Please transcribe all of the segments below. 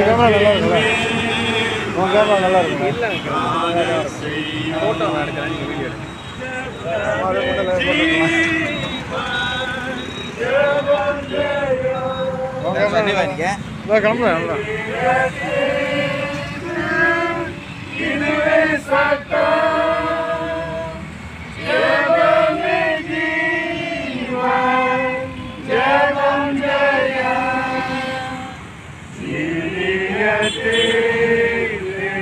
Camera நல்லா இருக்குல்ல உன் கேமரா நல்லா இருக்குல்ல ஃபோட்டோ நான் எடுக்கிறேன் நீங்கள் வீடியோ எடுங்க அது மட்டும் இதுவே சட்டம் ஜெபமே ஜீவன் ஜெபம் ஜெயம் ஜீவியத்திலே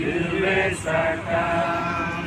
இதுவே சட்டம்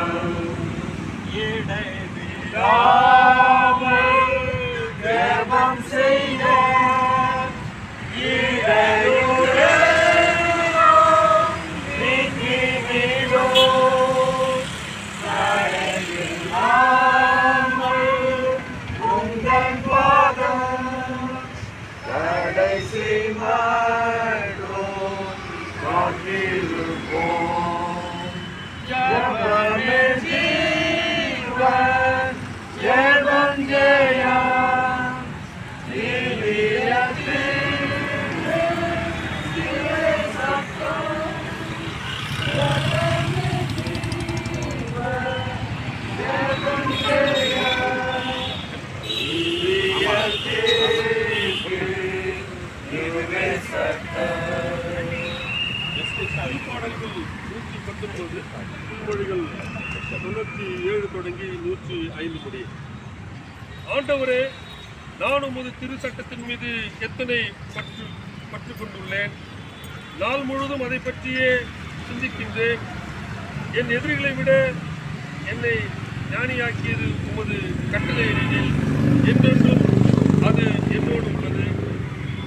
தடையில்லாமல் உந்தன் பாதம் கடைசி மட்டும் ஆண்டவரே நான் உமது திருச்சட்டத்தின் மீது எத்தனை பற்று பற்று கொண்டுள்ளேன்? நாள் முழுவதும் அதை பற்றியே சிந்திக்கின்றேன். என் எதிரிகளை விட என்னை ஞானியாக்கியது உமது கட்டளையினில் என்றென்றும் அது என்னோடு உள்ளது.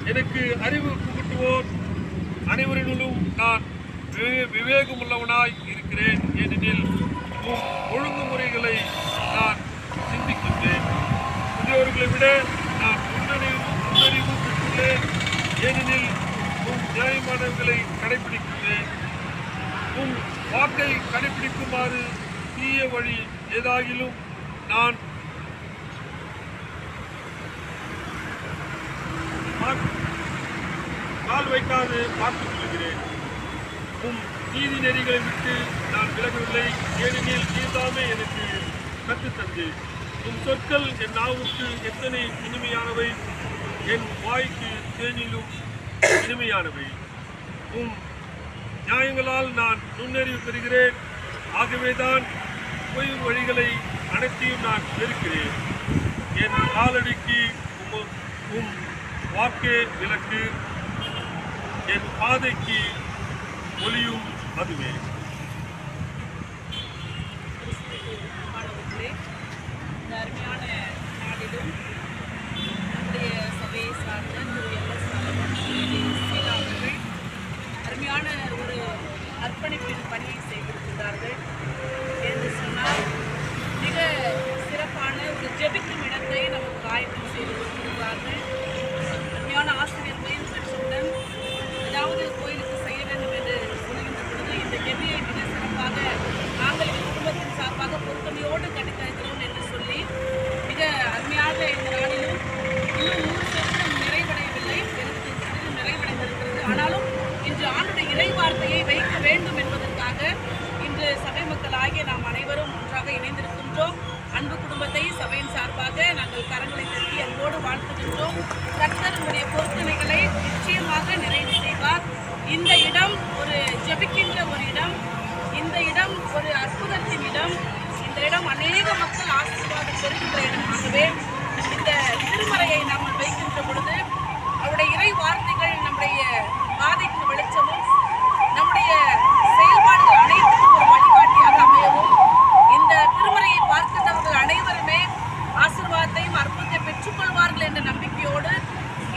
எனக்கு அறிவு புகட்டுவோர் அனைவரிலும் நான் விவே- விவேகமுள்ளவனாய் இருக்கிறேன். ஏனெனில் ஒழுங்குமுறைகளை முதியோர்களை விட நான் முன்னறிவு முன்னறிவு பெற்றுள்ளேன் ஏனெனில் உன் நியாயமானவர்களை கடைபிடிக்கிறேன் உன் வாக்கை கடைபிடிக்குமாறு தீய வழி ஏதாகிலும் நான் கால் வைக்காது பார்த்துக் கொள்கிறேன். உம் நீதி நெறிகளை விட்டு நான் விலகவில்லை. ஏனெனில் நீதாமே எனக்கு கற்றுத்தந்தேன் உன் சொற்கள் என் நாவுக்கு எத்தனை இனிமையானவை? என் வாய்க்கு தேனிலும் இனிமையானவை. உம் நியாயங்களால் நான் நுண்ணறிவு பெறுகிறேன். ஆகவேதான் பொய் வழிகளை அனைத்தையும் நான் வெறுக்கிறேன். என் காலடிக்கு உம் உம் வாக்கே விளக்கு. என் பாதைக்கு ஒளியும் அதுவே. நாம் அனைவரும் ஒன்றாக இணைந்திருக்கின்றோம். அன்பு குடும்பத்தை சபையின் சார்பாக நாங்கள் கரங்களை தட்டி அன்போடு வாழ்த்துகின்றோம். கர்த்தர் உங்களுடைய பொருத்தனைகளை நிச்சயமாக நிறைவு செய்வார். இந்த இடம் ஒரு ஜெபிக்கின்ற ஒரு இடம். இந்த இடம் ஒரு அற்புதத்தின் இடம். இந்த இடம் அநேக மக்கள் ஆசீர்வாதம் பெறுகின்ற இடமாகவே இந்த திருமறையை நாம் வைக்கின்ற பொழுது அவருடைய இறை வார்த்தை நம்முடைய பாதைக்கு வெளிச்சமும் நம்முடைய செயல்பாடுகள் அனைத்துக்கும் ஒரு வழிகாட்டியாக அமையவும் இந்த திருமறையை பார்க்கின்றவர்கள் அனைவருமே ஆசீர்வாதத்தையும் அற்புதத்தை பெற்றுக்கொள்வார்கள் என்ற நம்பிக்கையோடு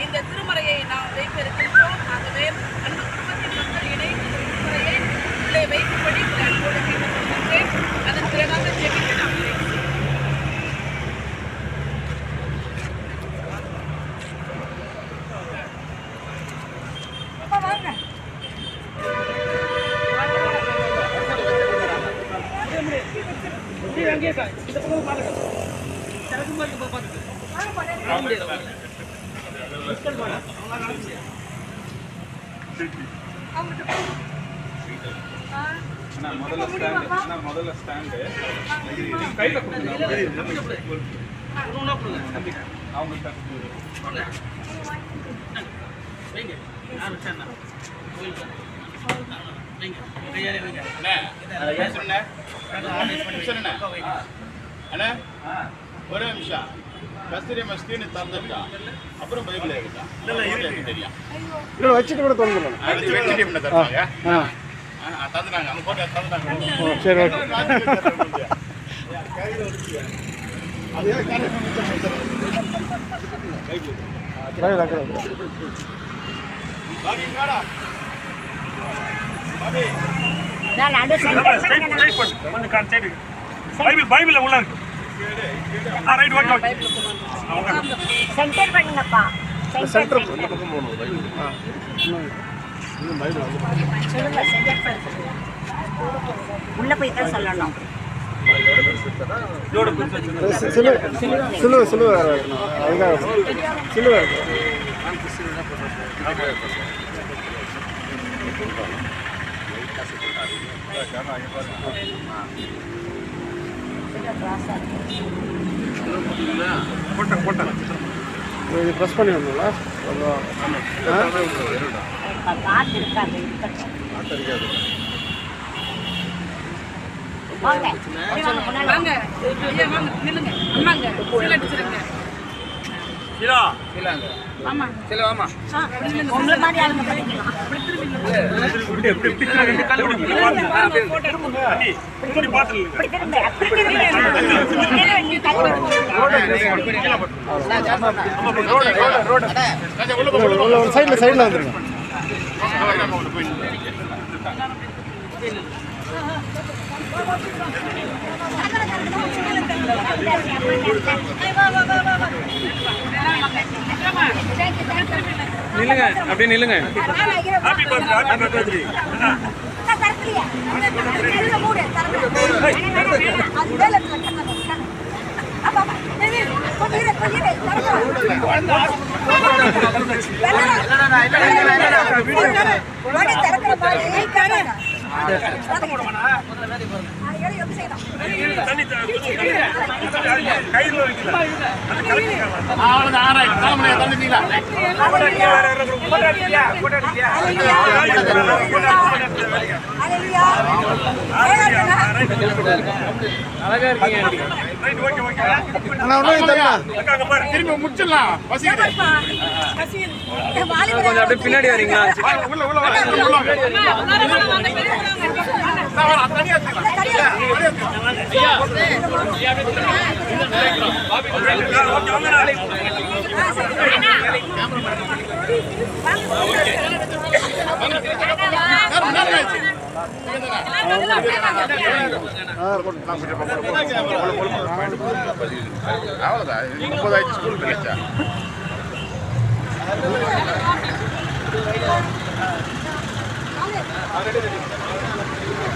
இந்த திருமறையை நாம் வைக்க இருக்கின்றோம் ஆகவே அன்பு குடும்பத்தின் மக்கள் இணைந்து இந்த திருமறையை உள்ளே வைக்கும்படி உங்களை அன்போடு கேட்டுக்கொள்கின்றேன் அதன் பிறகாக ஜெபித்து நாம் நிறைவு செய்வோம். அண்ணா முதல்ல ஸ்டாண்டு அண்ணா முதல்ல ஸ்டாண்டு அவங்க அண்ணா ஒரே நிமிஷம். கஸ்தூரி மஸ்தின்னு தந்துட்டா அப்புறம் பைபிள் எடுத்தா தெரியும். இல்லை வச்சுட்டு கூட தருவாங்க சரி ஓகே பைபிள் பைபிள் உள்ள இருக்கு ரைட் ஓகே ஓகே சென்டர் பண்ணுங்கப்பா சென்டர் பக்கம் போகணும் உள்ள போய் தான் சொல்லணும் சிலுவை சிலுவை அதுக்காக சிலுவை போட்டேன் போட்டேன். இது ப்ரெஸ் பண்ணி வந்தீங்களா ஆ காத்து இருக்காது இருக்கட்டும் வாங்க. சரி, வாங்க, முன்னால வாங்க ஐயா வாங்க நில்லுங்க அம்மாங்க சீல் ஆமா ஒரு சைடில் சைடில் வந்துருங்க நில்லுங்க அப்படியே நில்லுங்க. ஹாப்பி பர்த்டே ஹாப்பி பர்த்டே தண்ணி த- அங்க பாரு திரும்பி முடிச்சிடலாம் பசிக்குது கொஞ்சம் அப்படியே பின்னாடி வரீங்களா அவ்வளோதான் முப்பதாயிரத்து ஸ்கூல் கிடைச்சா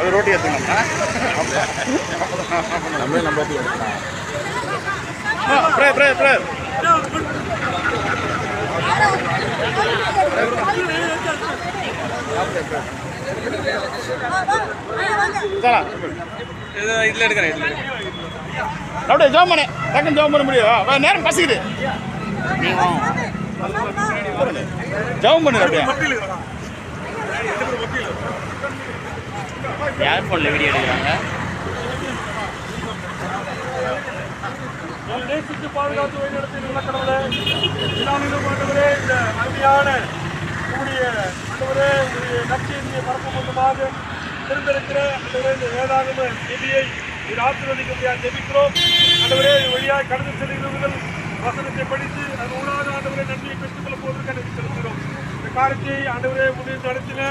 அது ரோட்டி எடுத்துக்கணும்னா நம்மளே நம்ம எடுத்து எடுக்கலாம் பிரே பிரே பிரே இதுல எடுக்கிறேன் இதுல அப்படியே ஜோம் பண்ணு. டக்குன்னு ஜோம் பண்ண முடியும். நேரம் பசிக்குது. ஜோம் பண்ணு அப்படியே. யார் ஃபோனில் வீடியோ எடுக்கிறாங்க? நாம் பாதுகாத்து வழிநடத்தி நல்ல கடவுளே இந்த அருமையான உங்களுடைய ஆண்டவரே உங்களுடைய நற்செய்தியை பரப்பும் மூலமாக திரும்பிருக்கிற ஆண்டவரே இந்த வேதாகம செய்தியை நீர் ஆசீர்வதிக்க ஜெபிக்கிறோம். ஆண்டவரே வழியாக கடந்து செல்கிறவர்கள் வசனத்தை படித்து அது உணாத ஆண்டவரை நன்மையை பெற்றுக்கொள்ள போவதற்கு நன்றி செலுத்துகிறோம். இந்த காரியத்தை ஆண்டவரே முடிவு நடத்தின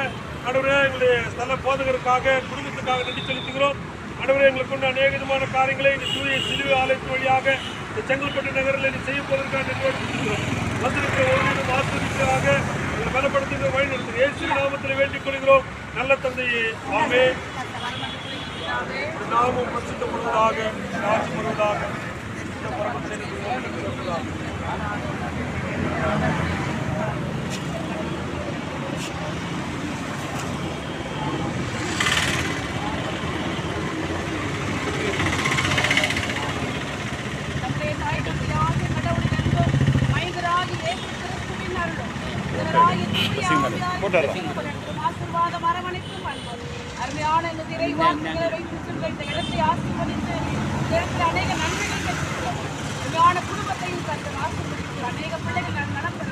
ஆண்டவரே எங்களுடைய ஸ்தல போதகருக்காக குடும்பத்துக்காக நன்றி செலுத்துகிறோம். ஆண்டவரே எங்களுக்கு கொண்டு அநேக விதமான காரியங்களை இந்த சூரிய சிலுவை ஆலயத்தின் வழியாக இந்த செங்கல்பட்டு நகரில் நீ செய்ய போவதற்காக நிர்வகிக்கிறோம் வந்திருக்கிற ஒவ்வொரு ஆசிரியர்களாக எங்களை பலப்படுத்துகிற வழி நடத்துகிறோம் இயேசு நாமத்தில் வேண்டிக் கொள்கிறோம். நல்ல தந்தையே ஆமே. நாமும் பரிசுத்தப்படுவதாக ராஜ்யம் வருவதாக இந்த பரமத்தின் ஆசீர்வாதம் அரவணைப்பும் அருமையான இந்த வாக்குகளை வைத்து இந்த இடத்தை ஆசீர்வதித்து இடத்தில் அநேக நன்மைகள் பெற்றுள்ளோம் அருமையான குடும்பத்தையும் தங்கள் ஆசீர்வதித்து அநேக பிள்ளைகள் நலப்பட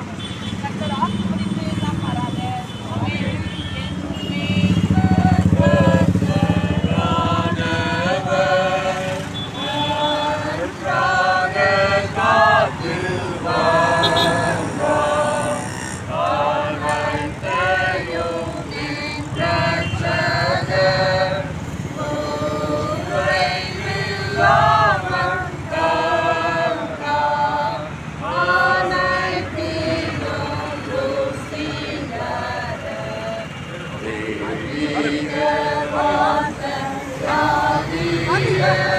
Hallelujah.